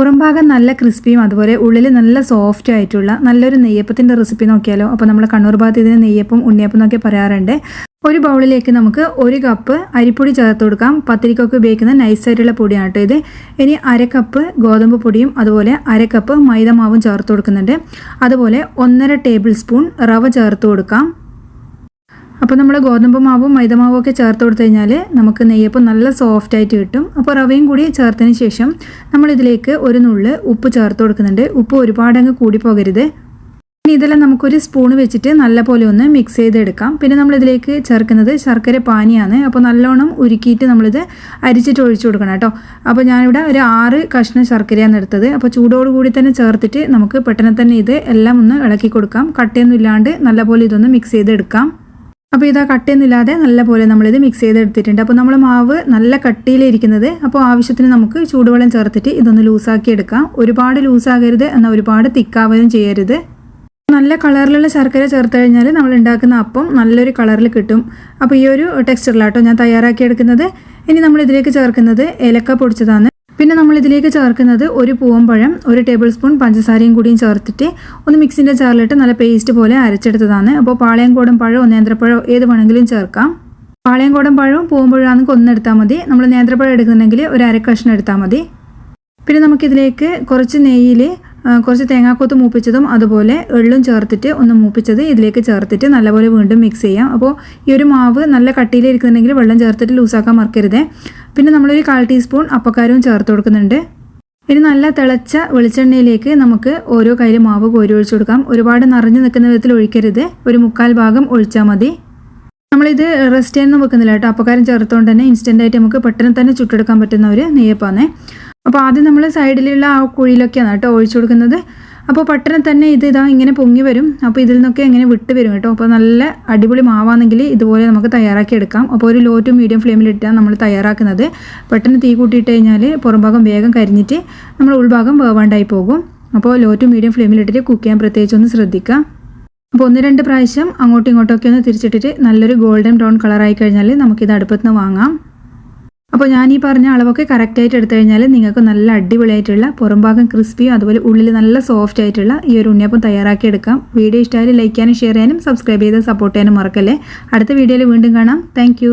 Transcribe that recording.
പുറംഭാഗം നല്ല ക്രിസ്പിയും അതുപോലെ ഉള്ളിൽ നല്ല സോഫ്റ്റ് ആയിട്ടുള്ള നല്ലൊരു നെയ്യപ്പത്തിന്റെ റെസിപ്പി നോക്കിയാലോ? അപ്പോൾ നമ്മൾ കണ്ണൂർ ഭാഗത്ത് ഇതിന് നെയ്യപ്പം ഉണ്ണിയപ്പം എന്നൊക്കെ പറയാറുണ്ട്. ഒരു ബൗളിലേക്ക് നമുക്ക് ഒരു കപ്പ് അരിപ്പൊടി ചേർത്ത് കൊടുക്കാം. പത്തിരിക്കൊക്കെ ഉപയോഗിക്കുന്ന നൈസായിട്ടുള്ള പൊടിയാണ് കേട്ടോ ഇത്. ഇനി അര കപ്പ് ഗോതമ്പ് പൊടിയും അതുപോലെ അര കപ്പ് മൈദ മാവും ചേർത്ത് കൊടുക്കുന്നുണ്ട്. അതുപോലെ ഒന്നര ടേബിൾ സ്പൂൺ റവ ചേർത്ത് കൊടുക്കാം. അപ്പോൾ നമ്മൾ ഗോതമ്പ് മാവും മൈദമാവും ഒക്കെ ചേർത്ത് കൊടുത്തു കഴിഞ്ഞാൽ നമുക്ക് നെയ്യപ്പം നല്ല സോഫ്റ്റ് ആയിട്ട് കിട്ടും. അപ്പോൾ റവയും കൂടി ചേർത്തതിന് ശേഷം നമ്മളിതിലേക്ക് ഒരു നുള്ള് ഉപ്പ് ചേർത്ത് കൊടുക്കുന്നുണ്ട്. ഉപ്പ് ഒരുപാട് അങ്ങ് കൂടി പോകരുത്. ഇനി ഇതെല്ലാം നമുക്കൊരു സ്പൂൺ വെച്ചിട്ട് നല്ലപോലെ ഒന്ന് മിക്സ് ചെയ്തെടുക്കാം. പിന്നെ നമ്മളിതിലേക്ക് ചേർക്കുന്നത് ശർക്കര പാനിയാണ്. അപ്പോൾ നല്ലോണം ഉരുക്കിയിട്ട് നമ്മളിത് അരിച്ചിട്ട് ഒഴിച്ചു കൊടുക്കണം കേട്ടോ. അപ്പോൾ ഞാനിവിടെ ഒരു ആറ് കഷ്ണം ശർക്കരയാണ് എടുത്തത്. അപ്പോൾ ചൂടോടുകൂടി തന്നെ ചേർത്തിട്ട് നമുക്ക് പെട്ടെന്ന് തന്നെ ഇത് എല്ലാം ഒന്ന് ഇളക്കി കൊടുക്കാം. കട്ടയൊന്നും ഇല്ലാണ്ട് നല്ലപോലെ ഇതൊന്ന് മിക്സ് ചെയ്തെടുക്കാം. അപ്പോൾ ഇതാ കട്ടയൊന്നുമില്ലാതെ നല്ലപോലെ നമ്മളിത് മിക്സ് ചെയ്തെടുത്തിട്ടുണ്ട്. അപ്പോൾ നമ്മൾ മാവ് നല്ല കട്ടിയിലിരിക്കുന്നത് അപ്പോൾ ആവശ്യത്തിന് നമുക്ക് ചൂടുവെള്ളം ചേർത്തിട്ട് ഇതൊന്ന് ലൂസാക്കി എടുക്കാം. ഒരുപാട് ലൂസാകരുത് എന്നാൽ ഒരുപാട് തിക്കാവുകയും ചെയ്യരുത്. നല്ല കളറിലുള്ള ശർക്കര ചേർത്ത് കഴിഞ്ഞാൽ നമ്മൾ ഉണ്ടാക്കുന്ന അപ്പം നല്ലൊരു കളറിൽ കിട്ടും. അപ്പോൾ ഈ ഒരു ടെക്സ്ചറിലാട്ടോ ഞാൻ തയ്യാറാക്കി എടുക്കുന്നത് ഇനി നമ്മൾ ഇതിലേക്ക് ചേർക്കുന്നത് ഏലക്ക പൊടിച്ചതാണ്. പിന്നെ നമ്മൾ ഇതിലേക്ക് ചേർക്കുന്നത് ഒരു പൂവമ്പഴം ഒരു ടേബിൾ സ്പൂൺ പഞ്ചസാരയും കൂടിയും ചേർത്തിട്ട് ഒന്ന് മിക്സിന്റെ ചാറിലിട്ട് നല്ല പേസ്റ്റ് പോലെ അരച്ചെടുത്തതാണ്. അപ്പോൾ പാളയംകോടൻ പഴമോ നേന്ത്രപ്പഴമോ ഏത് വേണമെങ്കിലും ചേർക്കാം. പാളയംകോടൻ പഴവും പൂവമ്പഴവും നമുക്ക് ഒന്നെടുത്താൽ മതി. നമ്മൾ നേന്ത്രപ്പഴം എടുക്കുന്നുണ്ടെങ്കിൽ ഒരു അര കഷ്ണം എടുത്താൽ മതി. പിന്നെ നമുക്കിതിലേക്ക് കുറച്ച് നെയ്യിൽ കുറച്ച് തേങ്ങാക്കൊത്ത് മൂപ്പിച്ചതും അതുപോലെ എള്ളും ചേർത്തിട്ട് ഒന്ന് മൂപ്പിച്ചത് ഇതിലേക്ക് ചേർത്തിട്ട് നല്ലപോലെ വീണ്ടും മിക്സ് ചെയ്യാം. അപ്പോൾ ഈ ഒരു മാവ് നല്ല കട്ടിയിലിരിക്കുന്നുണ്ടെങ്കിൽ വെള്ളം ചേർത്തിട്ട് ലൂസാക്കാൻ മറക്കരുത്. പിന്നെ നമ്മളൊരു കാൽ ടീസ്പൂൺ അപ്പക്കാരവും ചേർത്ത് കൊടുക്കുന്നുണ്ട്. ഇനി നല്ല തിളച്ച വെളിച്ചെണ്ണയിലേക്ക് നമുക്ക് ഓരോ കയ്യിൽ മാവ് കോരി ഒഴിച്ചു കൊടുക്കാം. ഒരുപാട് നിറഞ്ഞു നിൽക്കുന്ന വിധത്തിൽ ഒഴിക്കരുത്. ഒരു മുക്കാൽ ഭാഗം ഒഴിച്ചാൽ മതി. നമ്മളിത് റെസ്റ്റ് ചെയ്യാനൊന്നും വെക്കുന്നില്ല കേട്ടോ. അപ്പക്കാരം ചേർത്തുകൊണ്ട് തന്നെ ഇൻസ്റ്റന്റായിട്ട് നമുക്ക് പെട്ടെന്ന് തന്നെ ചുട്ടെടുക്കാൻ പറ്റുന്ന ഒരു നെയ്യപ്പാന്നേ അപ്പോൾ ആദ്യം നമ്മൾ സൈഡിലുള്ള ആ കുഴിയിലൊക്കെയാണ് കേട്ടോ ഒഴിച്ചു കൊടുക്കുന്നത്. അപ്പോൾ പെട്ടെന്ന് തന്നെ ഇത് ഇതാ ഇങ്ങനെ പൊങ്ങി വരും. അപ്പോൾ ഇതിൽ നിന്നൊക്കെ ഇങ്ങനെ വിട്ട് വരും കേട്ടോ. അപ്പോൾ നല്ല അടിപൊളി മാവാണെങ്കിൽ ഇതുപോലെ നമുക്ക് തയ്യാറാക്കി എടുക്കാം. അപ്പോൾ ഒരു ലോ ടു മീഡിയം ഫ്ലെയിമിലിട്ടാണ് നമ്മൾ തയ്യാറാക്കുന്നത്. പെട്ടെന്ന് തീ കൂട്ടിയിട്ട് കഴിഞ്ഞാൽ പുറംഭാഗം വേഗം കരിഞ്ഞിട്ട് നമ്മൾ ഉൾഭാഗം വേവാണ്ടായി പോകും. അപ്പോൾ ലോ ടു മീഡിയം ഫ്ലെയിമിലിട്ടിട്ട് കുക്ക് ചെയ്യാൻ പ്രത്യേകിച്ച് ഒന്ന് ശ്രദ്ധിക്കാം അപ്പോൾ ഒന്ന് രണ്ട് പ്രാവശ്യം അങ്ങോട്ടും ഇങ്ങോട്ടൊക്കെ ഒന്ന് തിരിച്ചിട്ടിട്ട് നല്ലൊരു ഗോൾഡൻ ബ്രൗൺ കളറായി കഴിഞ്ഞാൽ നമുക്കിത് അടുപ്പത്ത് നിന്ന് വാങ്ങാം. അപ്പോൾ ഞാൻ ഈ പറഞ്ഞ അളവൊക്കെ കറക്റ്റായിട്ട് എടുത്തു കഴിഞ്ഞാൽ നിങ്ങൾക്ക് നല്ല അടിപൊളിയായിട്ടുള്ള പുറംഭാഗം ക്രിസ്പിയും അതുപോലെ ഉള്ളിൽ നല്ല സോഫ്റ്റ് ആയിട്ടുള്ള ഈ ഒരു ഉണ്ണിയപ്പം തയ്യാറാക്കി എടുക്കാം. വീഡിയോ ഇഷ്ടമായാലും ലൈക്ക് ചെയ്യാനും ഷെയർ ചെയ്യാനും സബ്സ്ക്രൈബ് ചെയ്ത് സപ്പോർട്ട് ചെയ്യാനും മറക്കല്ലേ. അടുത്ത വീഡിയോയിൽ വീണ്ടും കാണാം. താങ്ക്